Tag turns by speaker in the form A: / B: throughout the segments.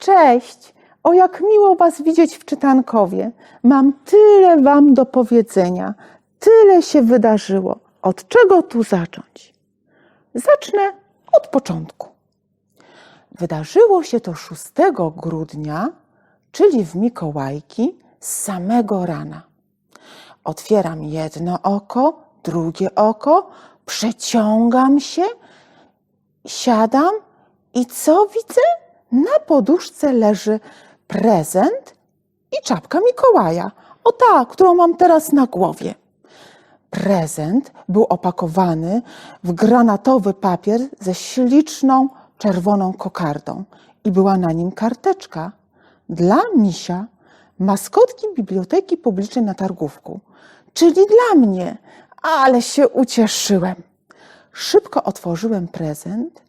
A: Cześć! O, jak miło Was widzieć w czytankowie. Mam tyle Wam do powiedzenia. Tyle się wydarzyło. Od czego tu zacząć? Zacznę od początku. Wydarzyło się to 6 grudnia, czyli w Mikołajki, z samego rana. Otwieram jedno oko, drugie oko, przeciągam się, siadam i co widzę? Na poduszce leży prezent i czapka Mikołaja. O ta, którą mam teraz na głowie. Prezent był opakowany w granatowy papier ze śliczną czerwoną kokardą i była na nim karteczka dla misia, maskotki Biblioteki Publicznej na Targówku, czyli dla mnie, ale się ucieszyłem. Szybko otworzyłem prezent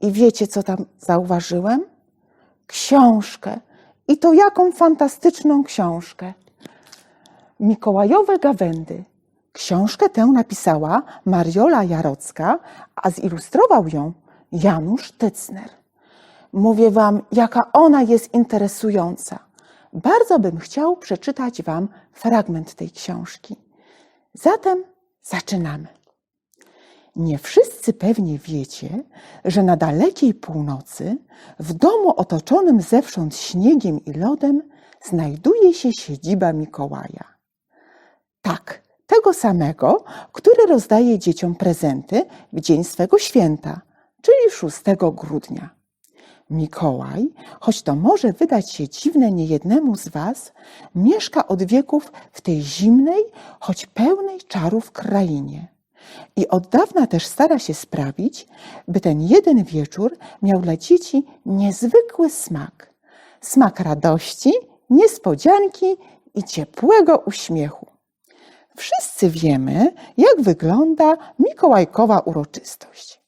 A: i wiecie, co tam zauważyłem? Książkę. I to jaką fantastyczną książkę. Mikołajowe Gawędy. Książkę tę napisała Mariola Jarocka, a zilustrował ją Janusz Tycner. Mówię Wam, jaka ona jest interesująca. Bardzo bym chciał przeczytać Wam fragment tej książki. Zatem zaczynamy. Nie wszyscy pewnie wiecie, że na dalekiej północy, w domu otoczonym zewsząd śniegiem i lodem, znajduje się siedziba Mikołaja. Tak, tego samego, który rozdaje dzieciom prezenty w dzień swego święta, czyli 6 grudnia. Mikołaj, choć to może wydać się dziwne niejednemu z Was, mieszka od wieków w tej zimnej, choć pełnej czarów krainie. I od dawna też stara się sprawić, by ten jeden wieczór miał dla dzieci niezwykły smak. Smak radości, niespodzianki i ciepłego uśmiechu. Wszyscy wiemy, jak wygląda mikołajkowa uroczystość.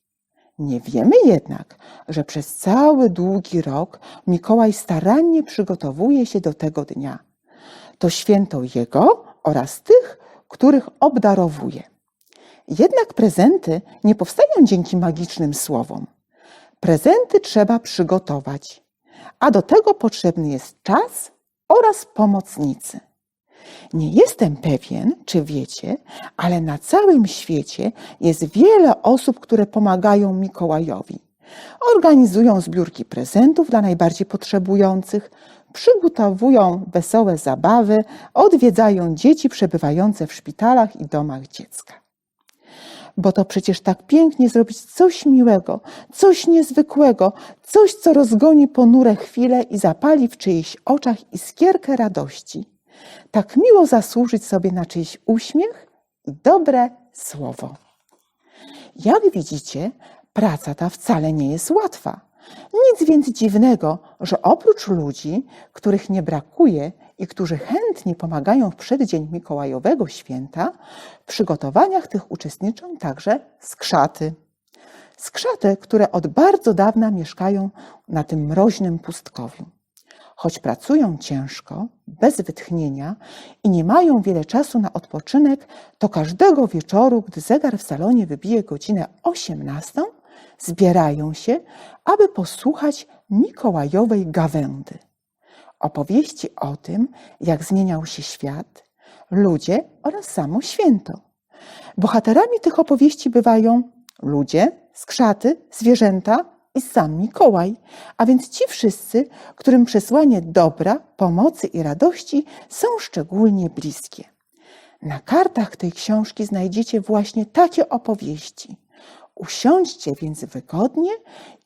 A: Nie wiemy jednak, że przez cały długi rok Mikołaj starannie przygotowuje się do tego dnia. To święto jego oraz tych, których obdarowuje. Jednak prezenty nie powstają dzięki magicznym słowom. Prezenty trzeba przygotować, a do tego potrzebny jest czas oraz pomocnicy. Nie jestem pewien, czy wiecie, ale na całym świecie jest wiele osób, które pomagają Mikołajowi. Organizują zbiórki prezentów dla najbardziej potrzebujących, przygotowują wesołe zabawy, odwiedzają dzieci przebywające w szpitalach i domach dziecka. Bo to przecież tak pięknie zrobić coś miłego, coś niezwykłego, coś, co rozgoni ponure chwile i zapali w czyichś oczach iskierkę radości. Tak miło zasłużyć sobie na czyjś uśmiech i dobre słowo. Jak widzicie, praca ta wcale nie jest łatwa. Nic więc dziwnego, że oprócz ludzi, których nie brakuje i którzy chętnie pomagają w przeddzień Mikołajowego święta, w przygotowaniach tych uczestniczą także skrzaty. Skrzaty, które od bardzo dawna mieszkają na tym mroźnym pustkowiu. Choć pracują ciężko, bez wytchnienia i nie mają wiele czasu na odpoczynek, to każdego wieczoru, gdy zegar w salonie wybije godzinę 18, zbierają się, aby posłuchać Mikołajowej gawędy. Opowieści o tym, jak zmieniał się świat, ludzie oraz samo święto. Bohaterami tych opowieści bywają ludzie, skrzaty, zwierzęta i sam Mikołaj, a więc ci wszyscy, którym przesłanie dobra, pomocy i radości są szczególnie bliskie. Na kartach tej książki znajdziecie właśnie takie opowieści. Usiądźcie więc wygodnie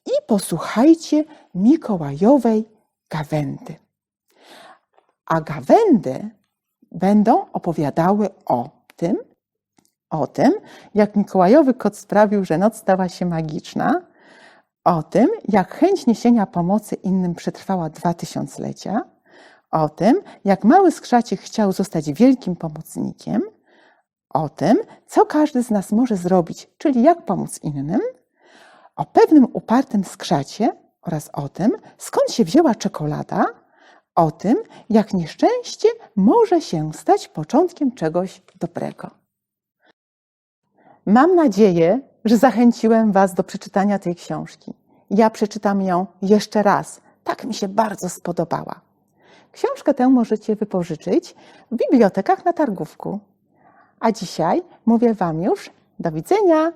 A: i posłuchajcie Mikołajowej gawędy. A gawędy będą opowiadały o tym, o tym, jak Mikołajowy kot sprawił, że noc stała się magiczna, o tym, jak chęć niesienia pomocy innym przetrwała dwa tysiąclecia, o tym, jak mały skrzacik chciał zostać wielkim pomocnikiem, o tym, co każdy z nas może zrobić, czyli jak pomóc innym, o pewnym upartym skrzacie oraz o tym, skąd się wzięła czekolada, o tym, jak nieszczęście może się stać początkiem czegoś dobrego. Mam nadzieję, że zachęciłem Was do przeczytania tej książki. Ja przeczytam ją jeszcze raz, Tak mi się bardzo spodobała. Książkę tę możecie wypożyczyć w bibliotekach na targówku. A dzisiaj mówię Wam już do widzenia.